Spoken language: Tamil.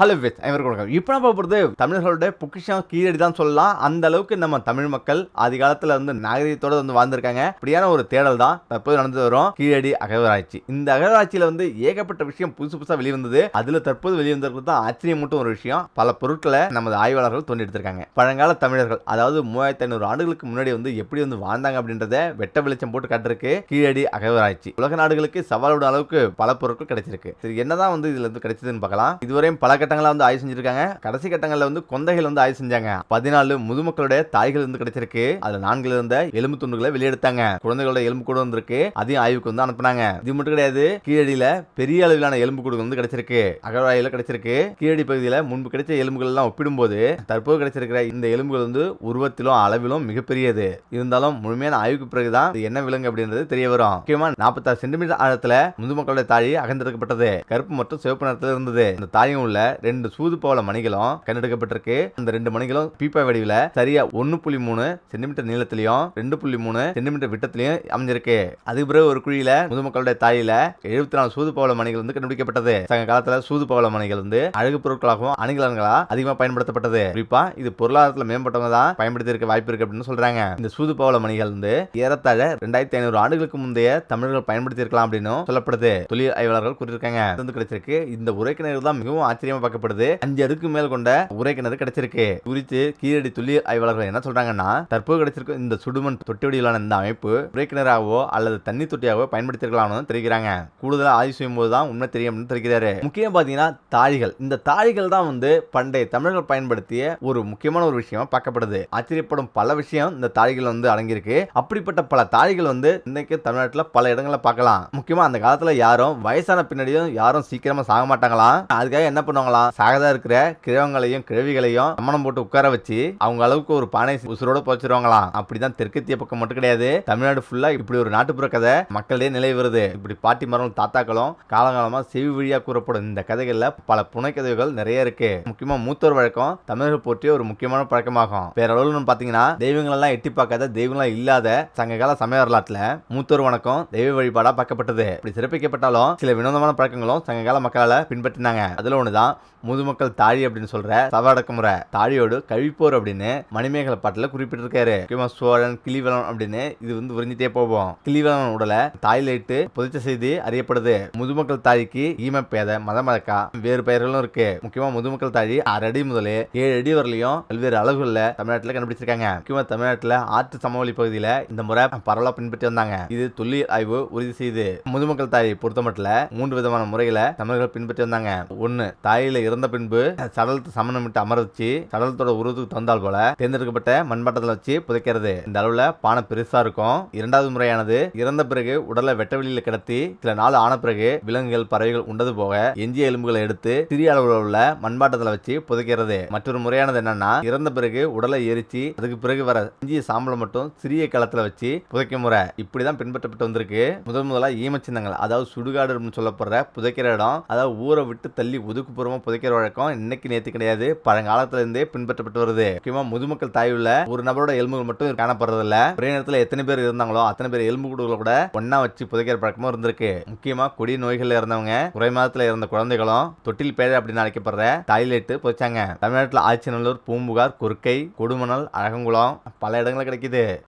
ஹலோ வித் அனைவருக்கும் வணக்கம். இப்போ நம்ம போகிறது தமிழர்களோட பொக்கிஷம் கீழடி தான் சொல்லலாம். அந்த அளவுக்கு நம்ம தமிழ் மக்கள் ஆதி காலத்துல வந்து நாகரிகத்தோட வந்து வாழ்ந்திருக்காங்க. அப்படியான ஒரு தேடல் தான் தற்போது நடந்து வரும். கீழடி அகழ்வாராய்ச்சி. இந்த அகழ்வாராய்ச்சியில வந்து ஏகப்பட்ட விஷயம் புதுசு புதுசாக வெளிவந்தது. அதில் தற்போது வெளிவந்திருக்கிறது தான் ஆச்சரியமூட்டும் ஒரு விஷயம். பல பொருட்களை நமது ஆய்வாளர்கள் தோண்டி எடுத்திருக்காங்க. பழங்கால தமிழர்கள் அதாவது மூவாயிரத்தி ஐநூறு ஆண்டுகளுக்கு முன்னாடி வந்து எப்படி வந்து வாழ்ந்தாங்க அப்படின்றத வெட்ட வெளிச்சம் போட்டு காட்டிருக்கு கீழடி அகழ்வாராய்ச்சி. உலக நாடுகளுக்கு சவாலோட அளவுக்கு பல பொருட்கள் கிடைச்சிருக்கு. சரி என்னதான் வந்து இதுல இருந்து கிடைச்சதுன்னு பார்க்கலாம். இதுவரையும் பல கட்டங்களா வந்து ஆய்வு செஞ்சிருக்காங்க. கடைசி கட்டங்களில் வந்து கொந்தைகள் வந்து ஆய்வு செஞ்சாங்க. பதினாலு முதுமக்களுடைய தாய்கள் வந்து கிடைச்சிருக்கு. அதுல நான்குல இருந்த எலும்பு துண்டுகளை வெளியெடுத்தாங்க. குழந்தைகளோட எலும்பு கூட வந்திருக்கு. அதையும் ஆய்வுக்கு வந்து அனுப்புனாங்க. இது மட்டும் கிடையாது கீழடியில பெரிய அளவிலான எலும்பு கூடு வந்து கிடைச்சிருக்கு. அகழ்வாயில கிடைச்சிருக்கு. கீழடி பகுதியில் முன்பு கிடைச்ச எலும்புகள் எல்லாம் ஒப்பிடும்போது தற்போது கிடைச்சிருக்கிற இந்த எலும்புகள் வந்து உருவத்திலும் அளவிலும் மிகப்பெரியது. இருந்தாலும் முழுமையான ஆய்வுக்கு பிறகுதான் என்ன விலங்கு அப்படின்றது தெரிய வரும். முக்கியமா நாற்பத்தாறு சென்டிமீட்டர் ஆழத்துல முதுமக்களுடைய தாழி அகந்திருக்கப்பட்டது கருப்பு மற்றும் சிவப்பு நிறத்தில் இருந்தது. இந்த தாயும் உள்ள ரெண்டு சூது போல மணிகளும் கண்டெடுக்கப்பட்டிருக்கு. அந்த ரெண்டு மணிகளும் பீப்பா வடிவில் சரியா ஒன்னு புள்ளி மூணு சென்டிமீட்டர் நீளத்திலையும் ரெண்டு புள்ளி மூணு சென்டிமீட்டர் விட்டத்திலையும் அமைஞ்சிருக்கு. அதுக்கு பிறகு ஒரு குழியில முதுமக்களுடைய தாயில எழுபத்தி நாலு சூது பவள மணிகள் வந்து கண்டுபிடிக்கப்பட்டது. சங்க காலத்துல சூது பவள மணிகள் வந்து அழகு பொருட்களாகவும் அணிகலன்களா அதிகமாக பயன்படுத்தப்பட்டது. குறிப்பா இது பொருளாதாரத்தில் மேம்பட்டவங்க தான் பயன்படுத்தி இருக்க வாய்ப்பு இருக்கு அப்படின்னு சொல்றாங்க. இந்த சூது பவள மணிகள் வந்து ஏறத்தாழ ரெண்டாயிரத்தி ஐநூறு ஆண்டுகளுக்கு முந்தைய தமிழர்கள் பயன்படுத்தி இருக்கலாம் அப்படின்னு சொல்லப்படுது. தொழில் ஆய்வாளர்கள் கூறியிருக்காங்க. கிடைச்சிருக்கு இந்த உரைக்கிணறு தான் மிகவும் ஆச்சரியமா பார்க்கப்படுது. அஞ்சு அடுக்கு மேல் கொண்ட உரைக்கிணறு கிடைச்சிருக்கு. குறித்து கீழடி துள்ளி ஆய்வாளர்கள் என்ன சொல்றாங்கன்னா தற்போது கிடைச்சிருக்க இந்த சுடுமண் தொட்டி வடிவிலான இந்த அமைப்பு உரைக்கிணறாகவோ அல்லது தண்ணி தொட்டியாகவோ பயன்படுத்திருக்கலாம்னு தெரிவிக்கிறாங்க கூடுதலாக ஆய்வு செய்யும் போது தான் உண்மை தெரியும் அப்படின்னு தெரிவிக்கிறாரு முக்கியம் பாத்தீங்கன்னா தாழிகள் இந்த தாழிகள் தான் வந்து பண்டைய தமிழர்கள் பயன்படுத்திய ஒரு முக்கியமான ஒரு விஷயம் பார்க்கப்படுது. ஆச்சரியப்படும் பல விஷயம் இந்த தாழிகள் வந்து அடங்கியிருக்கு. அப்படிப்பட்ட பல தாழிகள் வந்து இன்னைக்கு தமிழ்நாட்டில் பல இடங்களில் பார்க்கலாம். முக்கியமா அந்த காலத்துல யாரும் வயசான பின்னாடியும் யாரும் சீக்கிரமா சாக மாட்டாங்களாம். அதுக்காக என்ன பண்ணுவாங்க பண்ணுவாங்களாம் சாகதா இருக்கிற கிழவங்களையும் கிழவிகளையும் சம்மணம் போட்டு உட்கார வச்சு அவங்க அளவுக்கு ஒரு பானை உசுரோட போச்சிருவாங்களாம் அப்படிதான் தெற்கத்திய பக்கம் மட்டும் கிடையாது. தமிழ்நாடு ஃபுல்லா இப்படி ஒரு நாட்டுப்புற கதை மக்களிடையே நிலை வருது. இப்படி பாட்டி மரம் தாத்தாக்களும் காலங்காலமா செவி வழியா கூறப்படும். இந்த கதைகள்ல பல புனைக்கதைகள் நிறைய இருக்கு. முக்கியமா மூத்தோர் வழக்கம் தமிழர்கள் போற்றிய ஒரு முக்கியமான பழக்கமாகும். பேரளவுல பாத்தீங்கன்னா தெய்வங்கள் எல்லாம் எட்டி பார்க்காத தெய்வங்களா இல்லாத சங்ககால சமய வரலாற்றுல மூத்தோர் வணக்கம் தெய்வ வழிபாடா பார்க்கப்பட்டது. இப்படி சிறப்பிக்கப்பட்டாலும் சில வினோதமான பழக்கங்களும் சங்ககால மக்களால பின்பற்றினாங்க. அதுல ஒண்ணுதான் முதுமக்கள் தாழி அப்படின்னு சொல்ற சவடக்க முறை தாழியோடு கழிப்போர் அப்படின்னு மணிமேகலை பாட்டுல குறிப்பிட்டிருக்காரு. முக்கியமா சோழன் கிளிவலன் அப்படின்னு இது வந்து உறிஞ்சிட்டே போவோம். கிளிவலன் உடலை தாயில இட்டு புதைச்ச செய்தி அறியப்படுது. முதுமக்கள் தாழிக்கு ஈமப்பேத மதமதக்கா வேறு பெயர்களும் இருக்கு. முக்கியமா முதுமக்கள் தாழி ஆறு அடி முதலே ஏழு அடி வரலையும் பல்வேறு அளவுகள்ல தமிழ்நாட்டுல கண்டுபிடிச்சிருக்காங்க. முக்கியமா தமிழ்நாட்டுல ஆற்று சமவெளி பகுதியில இந்த முறை பரவலா பின்பற்றி வந்தாங்க. இது தொல்லியல் ஆய்வு உறுதி செய்து முதுமக்கள் தாயை பொறுத்த மட்டும் மூன்று விதமான முறைகளை தமிழர்கள் பின்பற்றி வந்தாங்க. ஒன்னு தாயில இறந்த பின்பு சடலத்தை சமணமிட்டு அமர வச்சு சடலத்தோட உருவத்துக்கு தந்தால் போல தேர்ந்தெடுக்கப்பட்ட மண்பாட்டத்தில் வச்சு புதைக்கிறது. இந்த அளவில் பானை பெருசா இருக்கும். இரண்டாவது முறையானது இறந்த பிறகு உடலை வெட்ட வெளியில் கிடத்தி சில நாள் ஆன பிறகு விலங்குகள் பறவைகள் உண்டது போக எஞ்சிய எலும்புகளை எடுத்து சிறிய அளவில் உள்ள மண்பாட்டத்தில் வச்சு புதைக்கிறது. மற்றொரு முறையானது என்னன்னா இறந்த பிறகு உடலை எரிச்சு அதுக்கு பிறகு வர எஞ்சிய சாம்பலை மட்டும் சிறிய களத்தில் வச்சு புதைக்க முறை. இப்படிதான் பின்பற்றப்பட்டு வந்திருக்கு. முதல் முதலாக ஈமச்சின்னங்கள் அதாவது சுடுகாடு அப்படின்னு சொல்லப்படுற புதைக்கிற இடம் அதாவது ஊரை விட்டு தள்ளி ஒதுக்குப்புறமா புதைக்கிற வழக்கம் இன்னைக்கு நேற்று கிடையாது. பழங்காலத்திலிருந்தே பின்பற்றப்பட்டு வருது. முக்கியமா முதுமக்கள் தாயுள்ள ஒரு நபரோட எலும்புகள் மட்டும் காணப்படுறதில்ல. ஒரே நேரத்தில் எத்தனை பேர் இருந்தாங்களோ அத்தனை பேர் எலும்பு கூடுகளை கூட ஒன்னா வச்சு புதைக்கிற பழக்கமும் இருந்திருக்கு. முக்கியமா கொடி நோய்களில் இருந்தவங்க குறை மாதத்துல இருந்த குழந்தைகளும் தொட்டில் பேர் அப்படின்னு அழைக்கப்படுற டாய்லெட் புதைச்சாங்க. தமிழ்நாட்டில் ஆச்சிநல்லூர் பூம்புகார் கொர்க்கை கொடுமணல் அழகங்குளம் பல இடங்களில் கிடைக்குது.